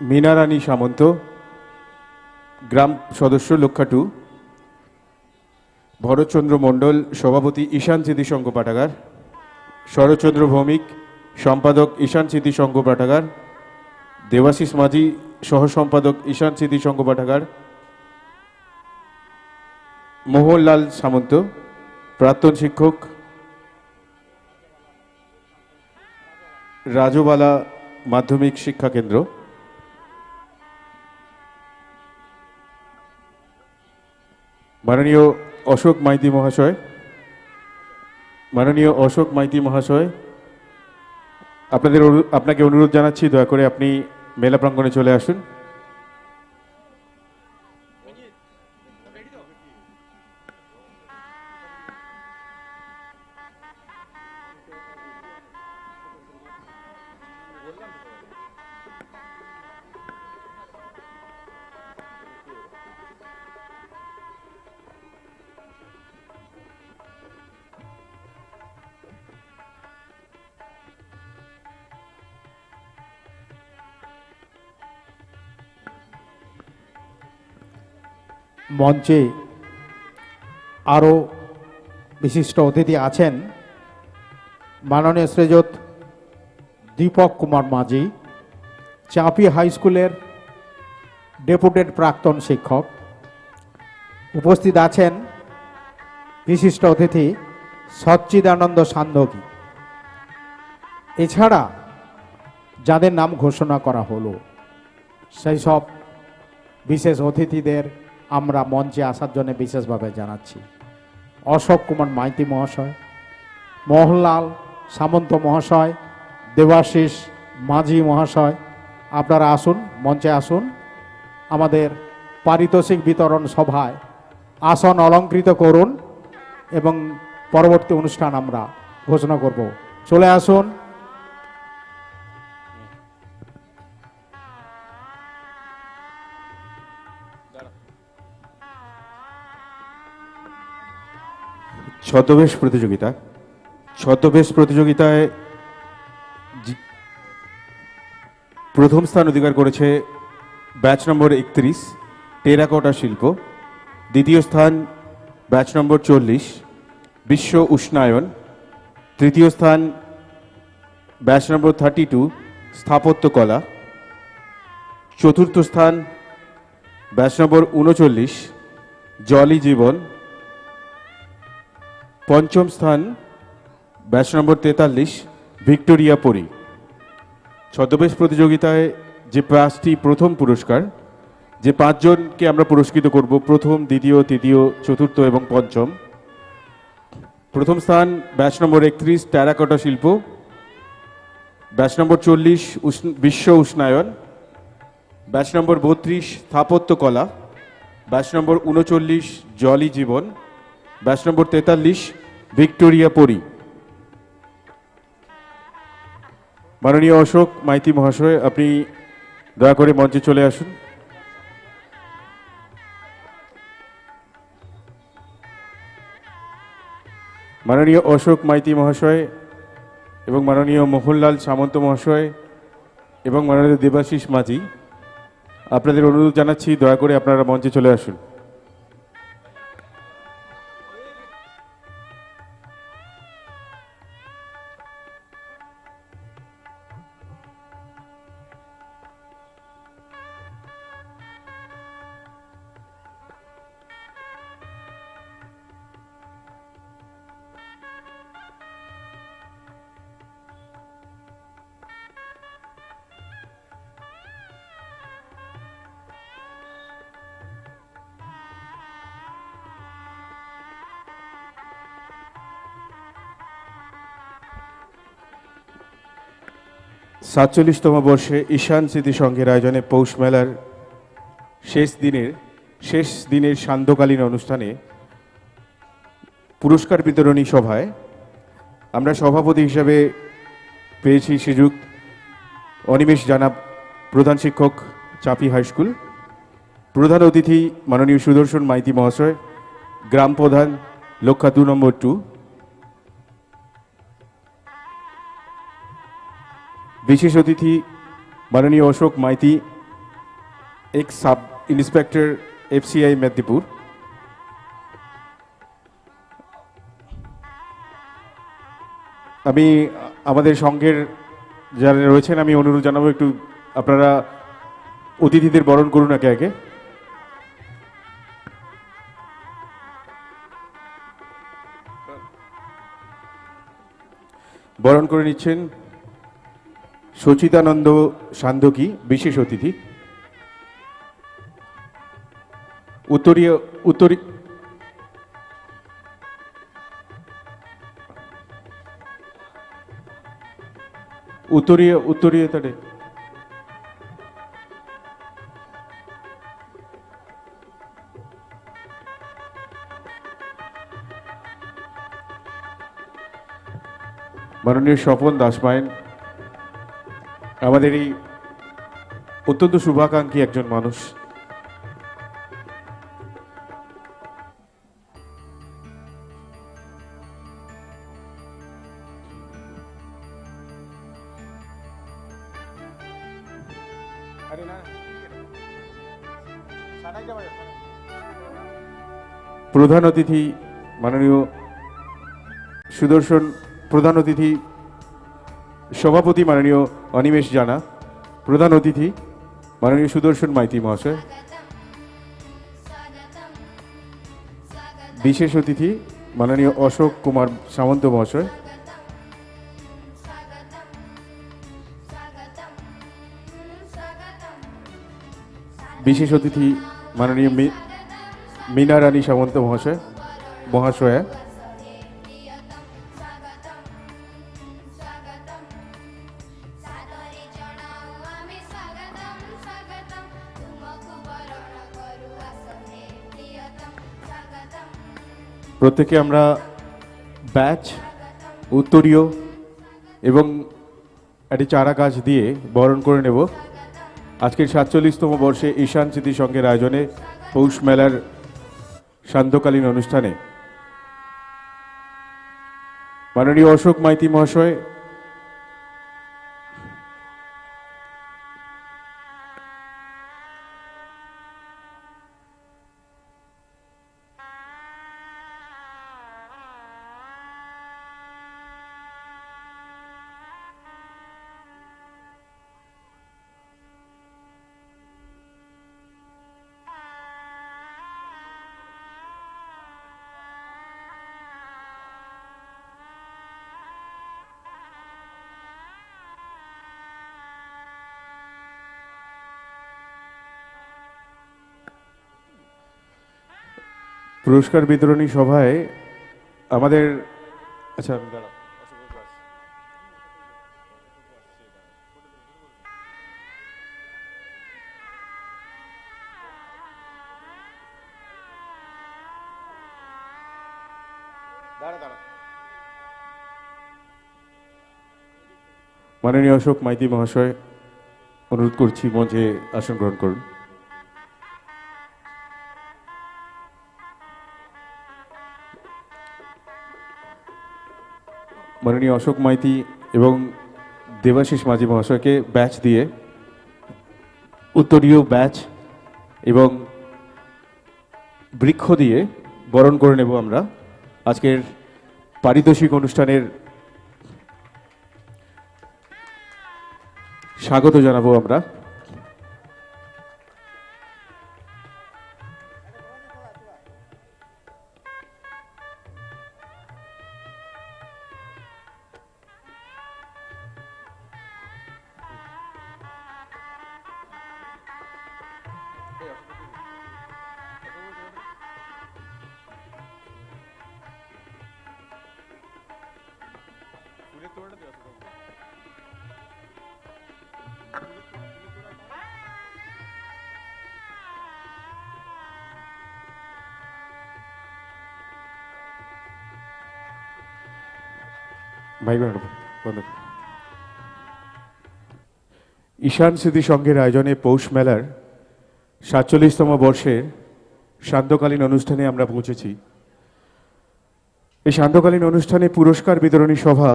মীনা রানী সামন্ত, গ্রাম সদস্য লক্ষাটু, ভরতচন্দ্র মণ্ডল, সভাপতি ঈশান স্মৃতি সংঘ পাঠাগার শরৎচন্দ্র ভৌমিক, সম্পাদক ঈশান স্মৃতি পাঠাগার দেবাশিস মাঝি সহ সম্পাদক ঈশান স্মৃতি সংঘ পাঠাগার মোহনলাল সামন্ত, প্রাক্তন শিক্ষক, রাজবালা মাধ্যমিক শিক্ষা কেন্দ্র। মাননীয় অশোক মাইতি মহাশয়, মাননীয় অশোক মাইতি মহাশয়, আপনাদের আপনাকে অনুরোধ জানাচ্ছি, দয়া করে আপনি মেলা প্রাঙ্গণে চলে আসুন। মঞ্চে আরও বিশিষ্ট অতিথি আছেন মাননীয় শ্রেজত দীপক কুমার মাঝি, চাপি হাই স্কুলের ডেপুটেড প্রাক্তন শিক্ষক। উপস্থিত আছেন বিশিষ্ট অতিথি সচ্চিদানন্দ সান্ধকী এছাড়া যাদের নাম ঘোষণা করা হলো, সেই সব বিশেষ অতিথিদের আমরা মঞ্চে আসার জন্য বিশেষভাবে জানাচ্ছি। অশোক কুমার মাইতি মহাশয়, মোহনলাল সামন্ত মহাশয়, দেবাশিস মাঝি মহাশয়, আপনারা আসুন, মঞ্চে আসুন। আমাদের পারিতোষিক বিতরণ সভায় আসন অলঙ্কৃত করুন এবং পরবর্তী অনুষ্ঠান আমরা ঘোষণা করব। চলে আসুন। ছদ্মবেশ প্রতিযোগিতা। ছদ্মবেশ প্রতিযোগিতায় প্রথম স্থান অধিকার করেছে ব্যাচ নম্বর একত্রিশ, টেরাকোটা শিল্প। দ্বিতীয় স্থান ব্যাচ নম্বর চল্লিশ, বিশ্ব উষ্ণায়ন। তৃতীয় স্থান ব্যাচ নম্বর থার্টি টু স্থাপত্যকলা চতুর্থ স্থান ব্যাচ নম্বর উনচল্লিশ, জলই জীবন। পঞ্চম স্থান, ব্যাচ নম্বর তেতাল্লিশ, ভিক্টোরিয়া পরি। ছদ্মবেশ প্রতিযোগিতায় যে পাঁচটি প্রথম পুরস্কার, যে পাঁচজনকে আমরা পুরস্কৃত করব, প্রথম, দ্বিতীয়, তৃতীয়, চতুর্থ এবং পঞ্চম। প্রথম স্থান, ব্যাচ নম্বর একত্রিশ, টেরাকোটা শিল্প। ব্যাচ নম্বর চল্লিশ বিশ্ব উষ্ণায়ন। ব্যাচ নম্বর বত্রিশ স্থাপত্যকলা ব্যাচ নম্বর উনচল্লিশ, জলই জীবন। ব্যাচ নম্বর তেতাল্লিশ, ভিক্টোরিয়া পরি। মাননীয় অশোক, মাইতি মহাশয়, আপনি দয়া করে মঞ্চে চলে আসুন। মাননীয় অশোক, মাইতি মহাশয় এবং মাননীয় মোহনলাল সামন্ত মহাশয় এবং মাননীয় দেবাশিস মাঝি, আপনাদের অনুরোধ জানাচ্ছি দয়া করে আপনারা মঞ্চে চলে আসুন। সাতচল্লিশতম বর্ষে ঈশান স্মৃতি সংঘের আয়োজনে পৌষ মেলার শেষ দিনের শেষ দিনের সান্ধ্যকালীন অনুষ্ঠানে পুরস্কার বিতরণী সভায় আমরা সভাপতি হিসাবে পেয়েছি শ্রীযুক্ত অনিমেষ জানা প্রধান শিক্ষক চাপি হাই স্কুল, প্রধান অতিথি মাননীয় সুদর্শন মাইতি মহাশয়, গ্রাম প্রধান লক্ষা দু নম্বর টু বিশেষ অতিথি মাননীয় Ashok Maiti, ex sub inspector FCI Medinipur. আমি, আমাদের সঙ্গের যারা রয়েছেন, আমি অনুরোধ জানাব একটু আপনারা অতিথিদের বরণ করুন একে একে। বরণ করে নিচ্ছেন সচিদানন্দ সান্ধকী বিশেষ অতিথি। উত্তরীয় উত্তরী উত্তরীয় উত্তরীয় তারে মাননীয় স্বপন দাসমায়ন আমাদের এই অত্যন্ত শুভাকাঙ্ক্ষী একজন মানুষ। প্রধান অতিথি মাননীয় সুদর্শন প্রধান অতিথি সভাপতি মাননীয় অনিমেষ জানা, প্রধান অতিথি মাননীয় সুদর্শন মাইতি মহাশয়, বিশেষ অতিথি মাননীয় অশোক কুমার সামন্ত মহাশয়, বিশেষ অতিথি মাননীয় মি- মীনা রানী সামন্ত মহাশয়, মহাশয়া প্রত্যেকে আমরা ব্যাচ, উত্তরীয় এবং একটি চারা গাছ দিয়ে বরণ করে নেব। আজকের সাতচল্লিশতম বর্ষে ঈশান স্মৃতি সংঘের আয়োজনে পৌষ মেলার সান্ধ্যকালীন অনুষ্ঠানে মাননীয় অশোক মাইতি মহাশয় পুরস্কার বিতরণী সভায় আমাদের আচ্ছা মাননীয় অশোক মাইতি মহাশয়, অনুরোধ করছি মঞ্চে আসন গ্রহণ করুন। মাননীয় অশোক মাইতি এবং দেবাশিস মাঝি মহাশয়কে ব্যাচ দিয়ে উত্তরীয় ব্যাচ এবং বৃক্ষ দিয়ে বরণ করে নেব আমরা আজকের পারিতোষিক অনুষ্ঠানের স্বাগত জানাব আমরা। ঈশান স্মৃতি সংঘের আয়োজনে পৌষ মেলার সাতচল্লিশতম বর্ষের সান্ধ্যকালীন অনুষ্ঠানে আমরা পৌঁছেছি। এই সান্ধ্যকালীন অনুষ্ঠানে পুরস্কার বিতরণী সভা